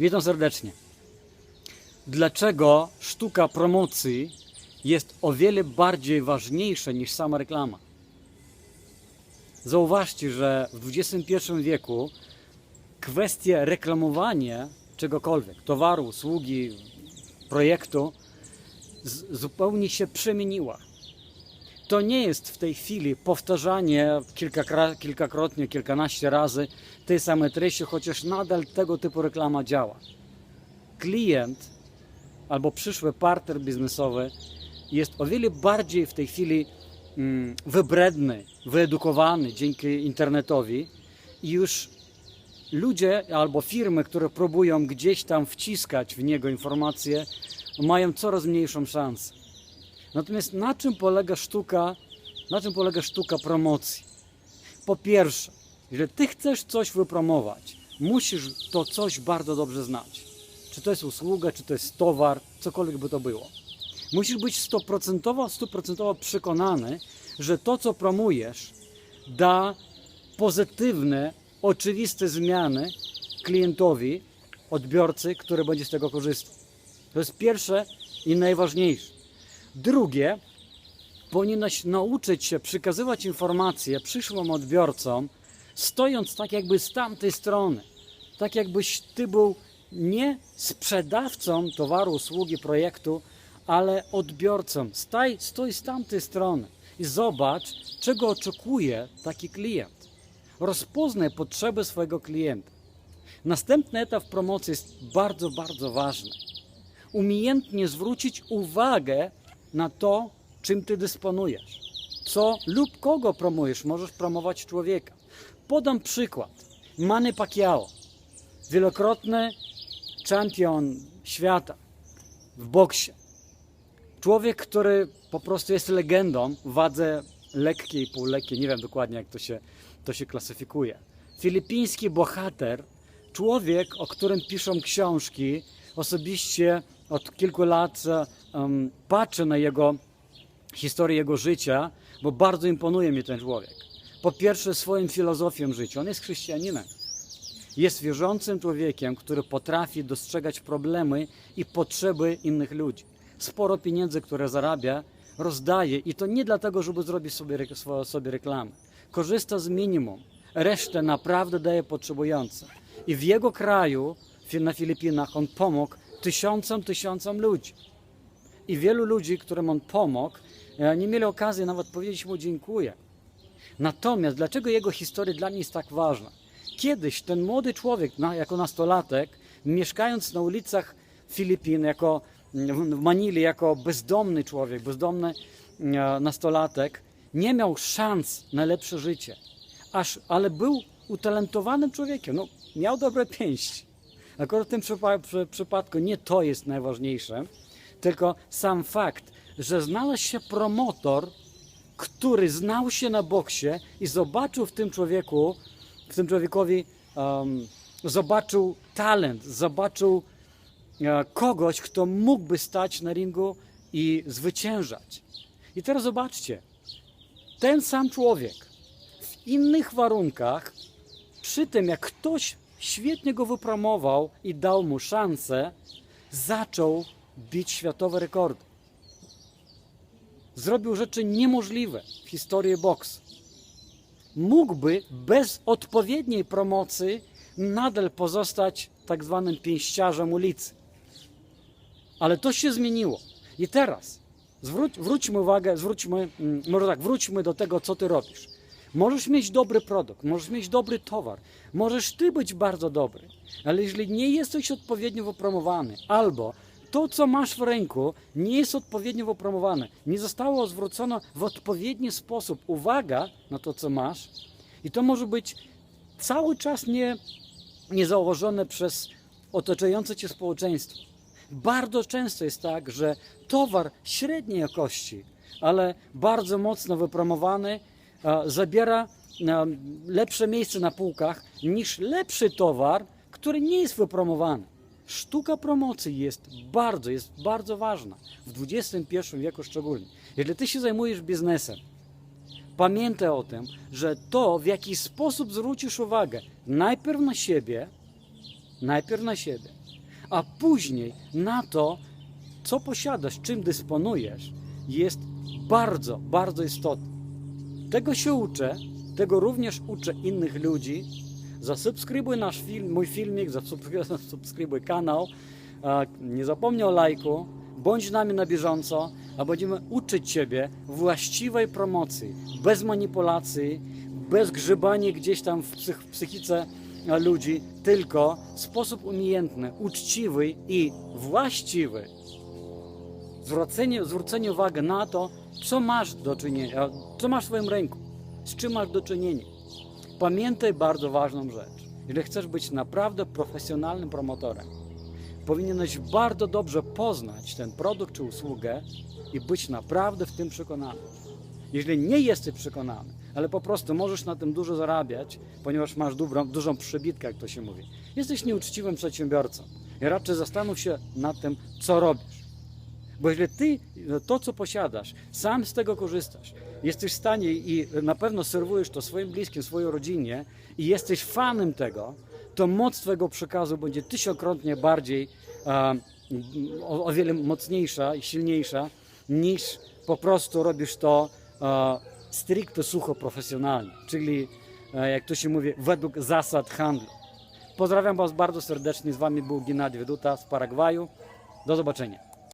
Witam serdecznie. Dlaczego sztuka promocji jest o wiele bardziej ważniejsza niż sama reklama? Zauważcie, że w XXI wieku kwestia reklamowania czegokolwiek, towaru, usługi, projektu, zupełnie się przemieniła. To nie jest w tej chwili powtarzanie kilkakra- kilkakrotnie, kilkanaście razy tej samej treści, chociaż nadal tego typu reklama działa. Klient albo przyszły partner biznesowy jest o wiele bardziej w tej chwili mm, wybredny, wyedukowany dzięki internetowi i już ludzie albo firmy, które próbują gdzieś tam wciskać w niego informacje, mają coraz mniejszą szansę. Natomiast na czym polega sztuka, na czym polega sztuka promocji? Po pierwsze, jeżeli ty chcesz coś wypromować, musisz to coś bardzo dobrze znać. Czy to jest usługa, czy to jest towar, cokolwiek by to było. Musisz być stuprocentowo, stuprocentowo przekonany, że to, co promujesz, da pozytywne, oczywiste zmiany klientowi, odbiorcy, który będzie z tego korzystał. To jest pierwsze i najważniejsze. Drugie, powinieneś nauczyć się przekazywać informacje przyszłym odbiorcom, stojąc tak jakby z tamtej strony. Tak jakbyś ty był nie sprzedawcą towaru, usługi, projektu, ale odbiorcą. Staj, stój z tamtej strony i zobacz, czego oczekuje taki klient. Rozpoznaj potrzeby swojego klienta. Następny etap promocji jest bardzo, bardzo ważny umiejętnie zwrócić uwagę na to, czym ty dysponujesz. Co lub kogo promujesz, możesz promować człowieka. Podam przykład. Manny Pacquiao, wielokrotny czempion świata w boksie. Człowiek, który po prostu jest legendą w wadze lekkiej, półlekkiej, nie wiem dokładnie jak to się, to się klasyfikuje. Filipiński bohater, człowiek, o którym piszą książki, osobiście od kilku lat um, patrzę na jego historię jego życia, bo bardzo imponuje mi ten człowiek. Po pierwsze, swoją filozofią życia. On jest chrześcijaninem. Jest wierzącym człowiekiem, który potrafi dostrzegać problemy i potrzeby innych ludzi. Sporo pieniędzy, które zarabia, rozdaje i to nie dlatego, żeby zrobić sobie, sobie reklamę. Korzysta z minimum. Resztę naprawdę daje potrzebującym. I w jego kraju, na Filipinach, on pomógł tysiącom, tysiącom ludzi. I wielu ludzi, którym on pomógł, e, nie mieli okazji nawet powiedzieć mu dziękuję. Natomiast dlaczego jego historia dla mnie jest tak ważna? Kiedyś ten młody człowiek, jako nastolatek, mieszkając na ulicach Filipin, jako w Manili, jako bezdomny człowiek, bezdomny e, nastolatek, nie miał szans na lepsze życie. Aż, ale był utalentowanym człowiekiem. No, miał dobre pięści. Akurat w tym przypa- przy, przypadku nie to jest najważniejsze, tylko sam fakt, że znalazł się promotor, który znał się na boksie i zobaczył w tym człowieku, w tym człowiekowi, um, zobaczył talent, zobaczył e, kogoś, kto mógłby stać na ringu i zwyciężać. I teraz zobaczcie, ten sam człowiek w innych warunkach, przy tym jak ktoś świetnie go wypromował i dał mu szansę, zaczął bić światowe rekordy. Zrobił rzeczy niemożliwe w historii boksu. Mógłby bez odpowiedniej promocji nadal pozostać tak zwanym pięściarzem ulicy. Ale to się zmieniło. I teraz zwróć, wróćmy uwagę, zwróćmy, mm, może tak, wróćmy do tego, co ty robisz. Możesz mieć dobry produkt, możesz mieć dobry towar, możesz ty być bardzo dobry, ale jeżeli nie jesteś odpowiednio wypromowany, albo to, co masz w ręku, nie jest odpowiednio wypromowane, nie zostało zwrócona w odpowiedni sposób uwaga na to, co masz, i to może być cały czas nie, przez otaczające cię społeczeństwo. Bardzo często jest tak, że towar średniej jakości, ale bardzo mocno wypromowany, zabiera lepsze miejsce na półkach niż lepszy towar, który nie jest wypromowany. Sztuka promocji jest bardzo, jest bardzo ważna w XXI wieku szczególnie. Jeżeli ty się zajmujesz biznesem, pamiętaj o tym, że to, w jaki sposób zwrócisz uwagę najpierw na siebie, najpierw na siebie, a później na to, co posiadasz, czym dysponujesz, jest bardzo, bardzo istotne. Tego się uczę, tego również uczę innych ludzi. Zasubskrybuj nasz film, mój filmik, zasubskrybuj, kanał. Nie zapomnij o lajku, bądź z nami na bieżąco, a będziemy uczyć Ciebie właściwej promocji, bez manipulacji, bez grzebania gdzieś tam w psych, psychice ludzi, tylko w sposób umiejętny, uczciwy i właściwy zwrócenie, zwrócenie uwagi na to, co masz do czynienia, co masz w swoim ręku, z czym masz do czynienia. Pamiętaj bardzo ważną rzecz. Jeżeli chcesz być naprawdę profesjonalnym promotorem, powinieneś bardzo dobrze poznać ten produkt czy usługę i być naprawdę w tym przekonany. Jeżeli nie jesteś przekonany, ale po prostu możesz na tym dużo zarabiać, ponieważ masz dobrą, dużą przebitkę, jak to się mówi, jesteś nieuczciwym przedsiębiorcą i raczej zastanów się nad tym, co robisz. Bo jeżeli ty to, co posiadasz, sam z tego korzystasz, jesteś w stanie i na pewno serwujesz to swoim bliskim, swojej rodzinie i jesteś fanem tego, to moc twojego przekazu będzie tysiąckrotnie bardziej, o, wiele mocniejsza i silniejsza, niż po prostu robisz to stricte sucho profesjonalnie, czyli jak to się mówi, według zasad handlu. Pozdrawiam Was bardzo serdecznie, z Wami był Gennady Weduta z Paragwaju. Do zobaczenia.